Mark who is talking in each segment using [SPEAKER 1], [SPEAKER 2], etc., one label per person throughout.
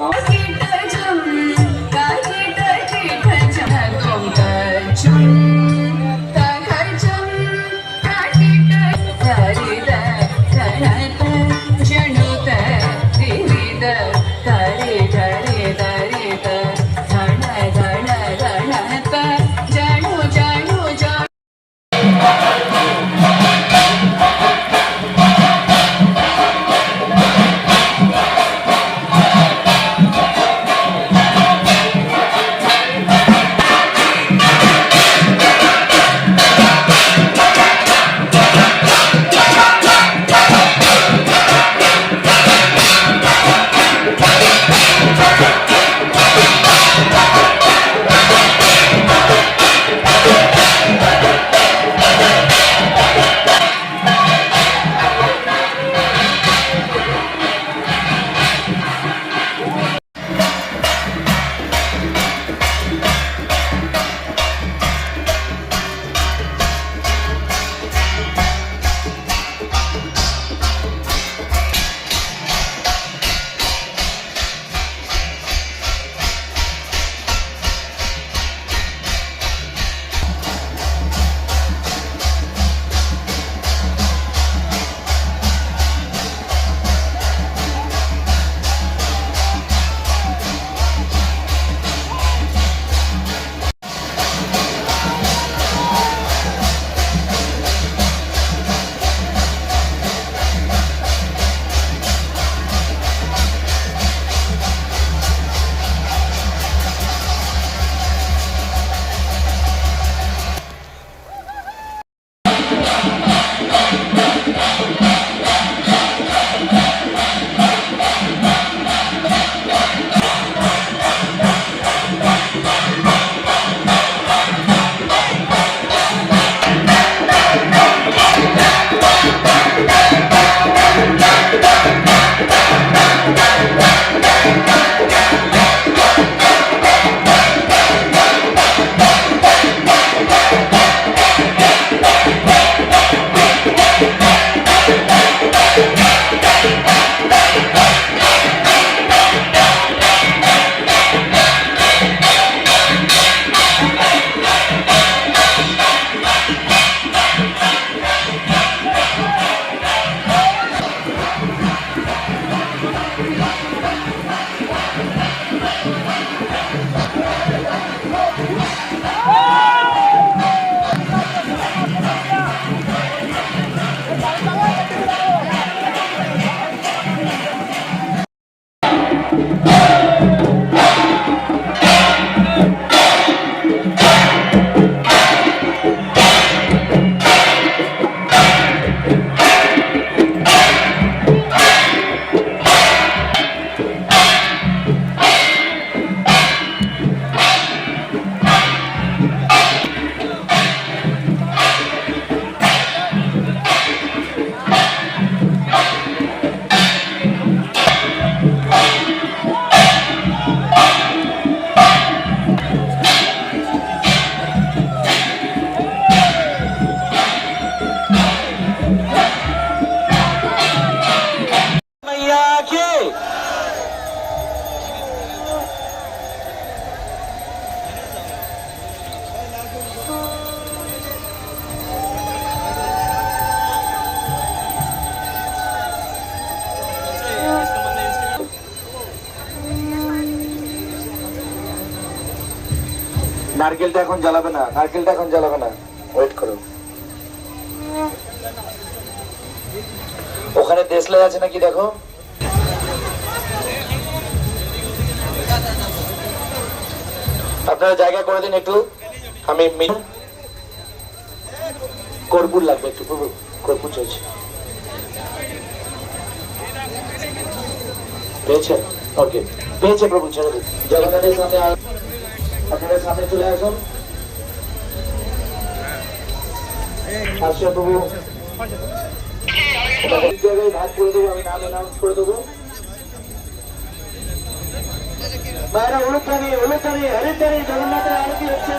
[SPEAKER 1] Okay. নারকেলটা এখন জ্বালাবে না, নারকেলটা এখন জ্বালাবে না। ওয়েট করো। ওখানে দেশলাই আছে নাকি দেখো? আপনারা জায়গা করে দিন একটু। আমি কর্পূর লাগবে একটু, কর্পূর চলছে। পেয়েছে? ওকে পেয়েছে প্রভু, ছেড়ে দিন। জগন্নাথের সামনে আপনারা সামনে চলে আসুন। জায়গায় ভাগ করে দেবো, আমি নাম অ্যানাউন্স করে দেবো। জগন্নাথের আরতি হচ্ছে।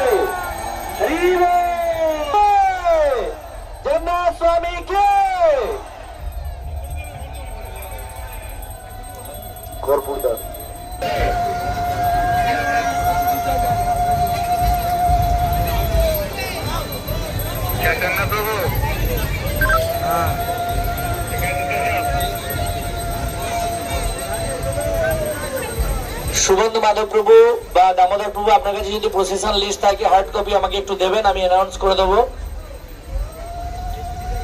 [SPEAKER 1] শুভেন্দু মাধব প্রভু বা দামোদর প্রভু আপনার কাছে যদি প্রসেশন লিস্ট থাকে হার্ড কপি আমাকে একটু দেবেন, আমি অ্যানাউন্স করে দেবো।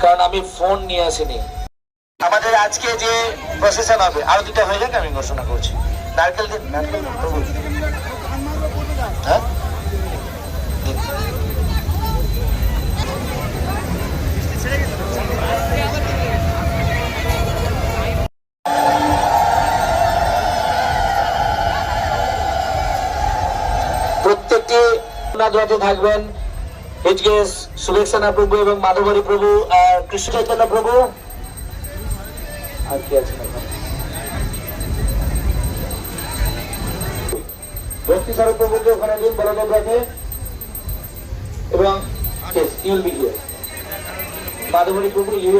[SPEAKER 1] কারণ আমি ফোন নিয়ে আসিনি। আমাদের আজকে যে প্রসেশন হবে, আরও দুটো হয়ে যাক, আমি ঘোষণা করছি। নারকেল নারকেল প্রত্যেকটি নাদুয়াতে থাকবেন। এইচকেএস সুলেখানা প্রভু এবং মাধবরী প্রভু আর কৃষ্ণ চৈতন্য প্রভু। আর কি আছে? ভক্তি স্বরূপ প্রভুকে ওখানে দিন বলদেব রাখে এবং ইউল বি হিয়ার মাধবরী প্রভু ইউ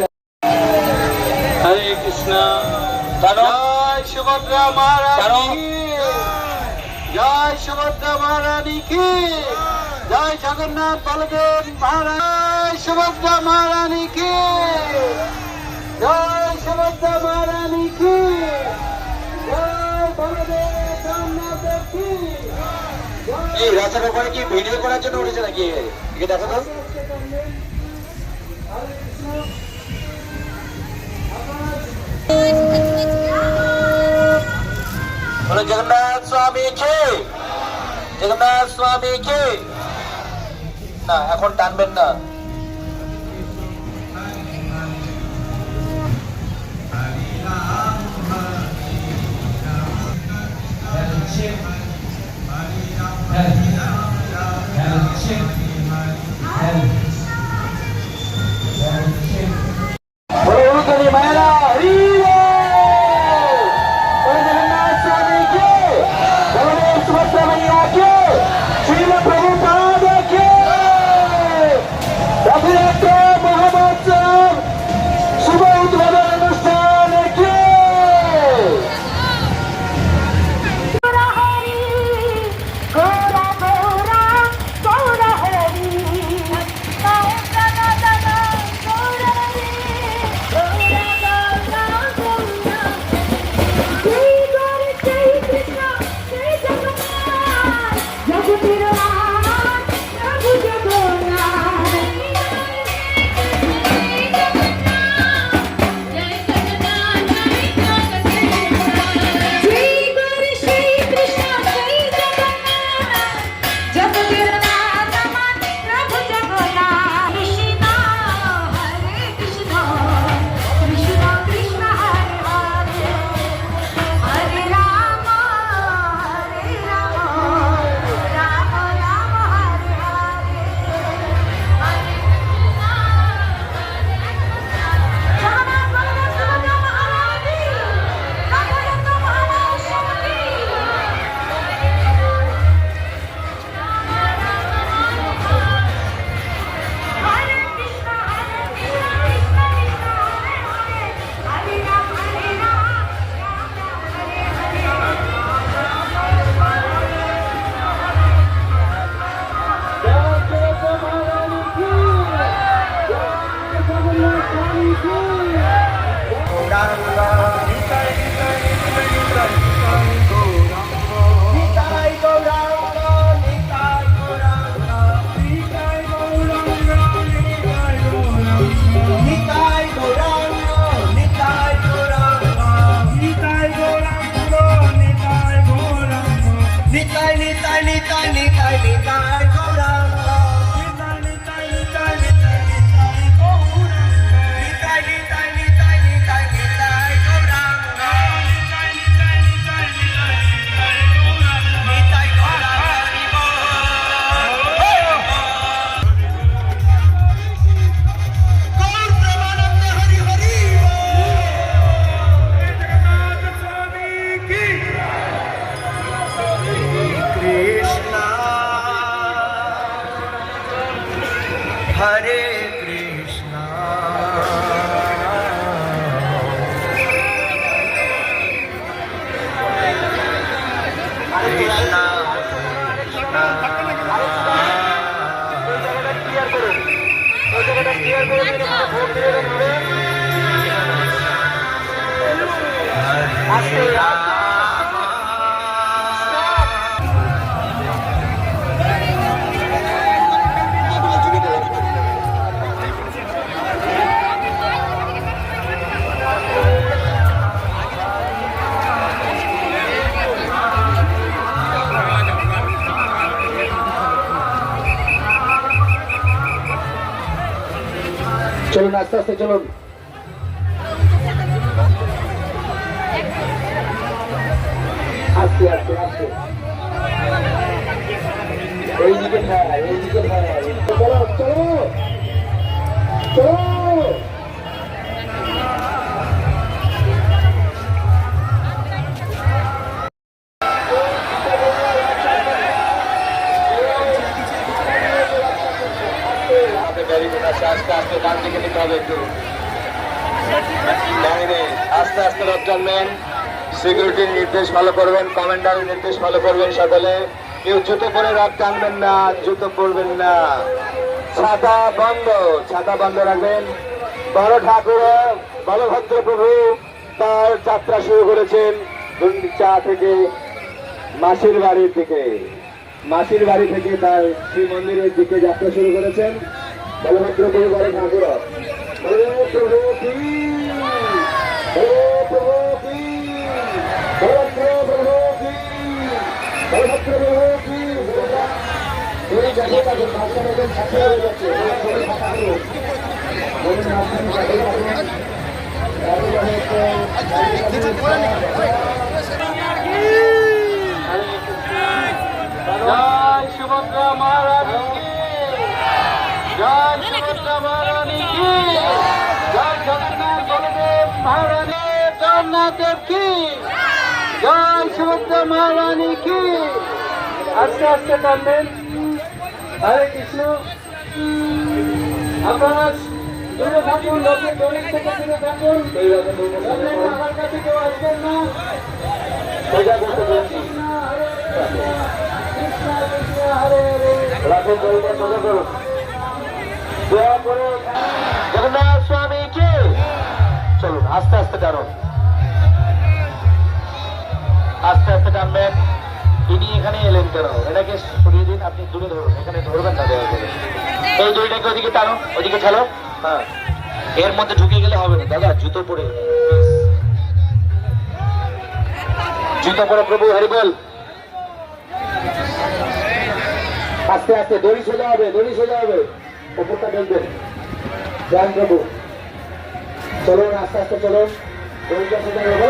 [SPEAKER 2] হরে কৃষ্ণ।
[SPEAKER 1] কারণ
[SPEAKER 2] সুভদ্রা কি জয় সুভদ্রা মহারানী কি জয় জগন্নাথ বলদেব মহারাজ সুভদ্রা মহারানী কি জয় সুভদ্রা মহারানী কি জগন্নাথ কি
[SPEAKER 1] ওপরে কি ভিডিও করার জন্য উঠেছে দেখো তো। বলো জগন্নাথ স্বামী কে? জগন্নাথ স্বামী কে? না এখন টানবেন না। ক্লিয়ার চলুন আস্তে আস্তে চলুন। আস্তে আস্তে আস্তে এইদিকে না এইদিকে হ্যাঁ চলো চলো চলো। রথ সিকিউরিটির নির্দেশ ফলো করবেন কমান্ডারের নির্দেশ ফলো করবেন সকলে। কেউ জুতো পরে রথ টানবেন না, জুতো পরবেন না। ছাতা বন্ধ ছাতা বন্ধ রাখবেন। বড় ঠাকুর বলভদ্র প্রভু তার যাত্রা শুরু করেছেন চা থেকে মাসির বাড়ির দিকে। মাসির বাড়ি থেকে তার শ্রী মন্দিরের দিকে যাত্রা শুরু করেছেন বলভদ্র প্রভু বড় ঠাকুর প্রভু প্রভু জয় সুভদ্রা মহারানী জয় সুভদ্রা মহারানী জয় জগন্নাথ বলদেব মহারানী জগন্নাথ কি? জয় সুভদ্রা মহারানী কি? আস্তে আস্তে টানবেন। হরে কৃষ্ণ। আপনারা দূরে থাকুন লোকের দড়ির থেকে দূরে থাকুন। লোকের কাছে কেউ আসবেন না। জগন্নাথ স্বামী কে চলুন, আস্তে আস্তে টানুন আস্তে আস্তে টানবেন। ইনি এখানে এলেন কেন? এটাকে সরিয়ে দিন, আপনি দূরে ধরুন। এখানে ধরবেন না দেওয়া করে এই দড়িটাকে ওদিকে টানো, ওদিকে ছাড়ো হ্যাঁ। এর মধ্যে ঢুকে গেলে হবে না। দাদা, জুতো পরে। জুতো পরে প্রভু হরিবল আস্তে আস্তে, দড়ি সোজা হবে, দড়ি সোজা হবে। ওপরটা দেখবেন ধ্যান প্রভু। চলুন, আস্তে আস্তে চলুন। দড়িটা সোজা হবে।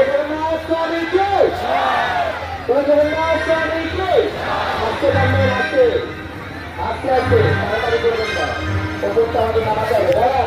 [SPEAKER 1] আস্তে আস্তে তাড়াতাড়ি করবেন না ওপরটা আমাদের নামাতে হবে